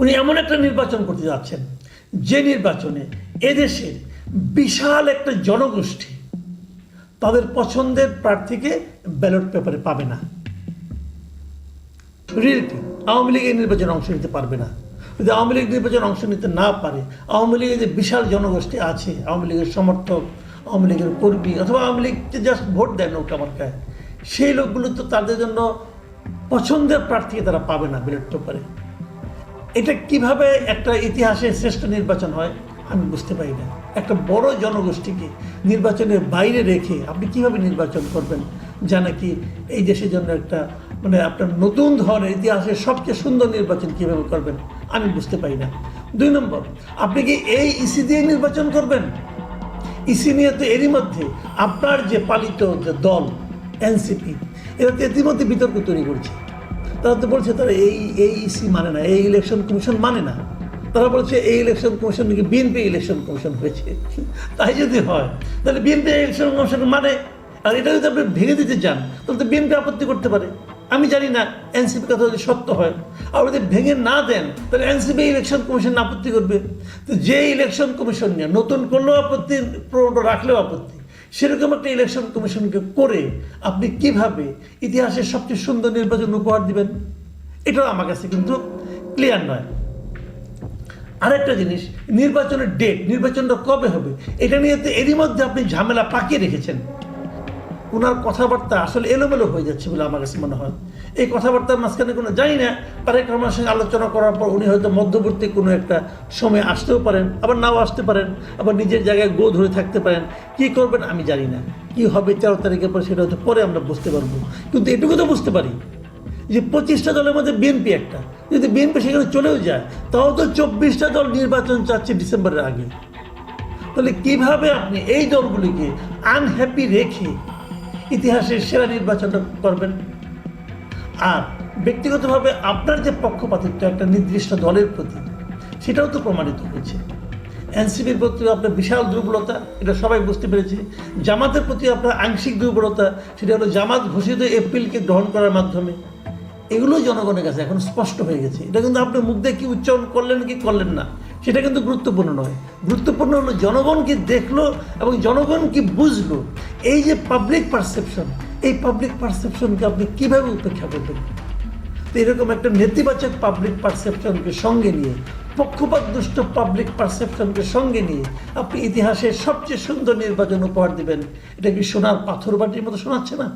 উনি এমন একটা নির্বাচন করতে যাচ্ছেন, যে নির্বাচনে এদেশের বিশাল একটা জনগোষ্ঠী তাদের পছন্দের প্রার্থীকে ব্যালট পেপারে পাবে না। রিয়েলিটি আওয়ামী লীগ এই নির্বাচনে অংশ নিতে পারবে না। যদি আওয়ামী লীগ নির্বাচনে অংশ নিতে না পারে, আওয়ামী লীগের যে বিশাল জনগোষ্ঠী আছে, আওয়ামী লীগের সমর্থক, আওয়ামী লীগের কর্মী অথবা আওয়ামী লীগকে জাস্ট ভোট দেয় নৌকা মার্কায়, সেই লোকগুলো তো তাদের জন্য পছন্দের প্রার্থীকে তারা পাবে না ব্যালট পেপারে। এটা কীভাবে একটা ইতিহাসে শ্রেষ্ঠ নির্বাচন হয়, আমি বুঝতে পারি না। একটা বড় জনগোষ্ঠীকে নির্বাচনের বাইরে রেখে আপনি কীভাবে নির্বাচন করবেন, যা নাকি এই দেশের জন্য একটা মানে আপনার নতুন ধরনের ইতিহাসের সবচেয়ে সুন্দর নির্বাচন কীভাবে করবেন, আমি বুঝতে পারি না। দুই নম্বর, আপনি কি এই ইসি দিয়ে নির্বাচন করবেন? ইসি নিয়ে তো এরই মধ্যে আপনার যে পালিত যে দল, এনসিপি, এরা তো ইতিমধ্যে বিতর্ক তৈরি করছে। তারা তো বলছে, তারা এই এই ইসি মানে না, এই ইলেকশন কমিশন মানে না। তারা বলছে, এই ইলেকশন কমিশন নাকি বিএনপি ইলেকশন কমিশন হয়েছে। তাই যদি হয়, তাহলে বিএনপি ইলেকশন কমিশন মানে? আর এটা যদি আপনি ভেঙে দিতে চান, তাহলে তো বিএনপি আপত্তি করতে পারে। আমি জানি না এনসিপি কথা যদি সত্য হয়। আর যদি ভেঙে না দেন, তাহলে এনসিপি ইলেকশন কমিশন আপত্তি করবে। তো যে ইলেকশন কমিশন নিয়ে নতুন করলেও আপত্তি পুরোনো রাখলেও আপত্তি। সেরকম একটা ইলেকশন কমিশনকে করে আপনি কীভাবে ইতিহাসের সবচেয়ে সুন্দর নির্বাচন উপহার দিবেন? এটাও আমার কাছে কিন্তু ক্লিয়ার নয়। আরেকটা জিনিস, নির্বাচনের ডেট নির্বাচনটা কবে হবে? এটা নিয়ে এরই মধ্যে আপনি ঝামেলা পাকিয়ে রেখেছেন। ওনার কথাবার্তা আসলে এলোমেলো হয়ে যাচ্ছে বলে আমার কাছে মনে হয়। এই কথাবার্তার মাঝখানে কোনো জানি না, তারেক রহমানের সঙ্গে আলোচনা করার পর উনি হয়তো মধ্যবর্তী কোনো একটা সময় আসতেও পারেন, আবার নাও আসতে পারেন, আবার নিজের জায়গায় গো ধরে থাকতে পারেন। কি করবেন আমি জানি না। কি হবে তেরো তারিখের পর সেটা হয়তো পরে আমরা বুঝতে পারব। কিন্তু এটুকু তো বুঝতে পারি যে পঁচিশটা দলের মধ্যে বিএনপি একটা। যদি বিএনপি সেখানে চলেও যায়, তাও তো চব্বিশটা দল নির্বাচন চাচ্ছে ডিসেম্বরের আগে। তাহলে কীভাবে আপনি এই দলগুলিকে আনহ্যাপি রেখে ইতিহাসের সেরা নির্বাচনটা করবেন। আর ব্যক্তিগতভাবে আপনার যে পক্ষপাতিত্ব একটা নির্দিষ্ট দলের প্রতি, সেটাও তো প্রমাণিত হয়েছে। এনসিপির প্রতি আপনার বিশাল দুর্বলতা, এটা সবাই বুঝতে পেরেছি। জামাতের প্রতি আপনার আংশিক দুর্বলতা, সেটা হলো জামাত ঘোষিত এপ্রিলকে গ্রহণ করার মাধ্যমে। এগুলো জনগণের কাছে এখন স্পষ্ট হয়ে গেছে। এটা কিন্তু আপনি মুখ দিয়ে কি উচ্চারণ করলেন কি করলেন না। সেটা কিন্তু গুরুত্বপূর্ণ নয়। গুরুত্বপূর্ণ হলো জনগণ কি দেখল এবং জনগণ কি বুঝলো। এই যে পাবলিক পারসেপশন এই পাবলিক পারসেপশনকে আপনি কীভাবে উপেক্ষা করবেন? তো এরকম একটা নেতিবাচক পাবলিক পারসেপশনকে সঙ্গে নিয়ে, পক্ষপাত দুষ্ট পাবলিক পারসেপশনকে সঙ্গে নিয়ে আপনি ইতিহাসের সবচেয়ে সুন্দর নির্বাচন উপহার দিবেন। এটা কি সোনার পাথর বাটির মতো শোনাচ্ছে না?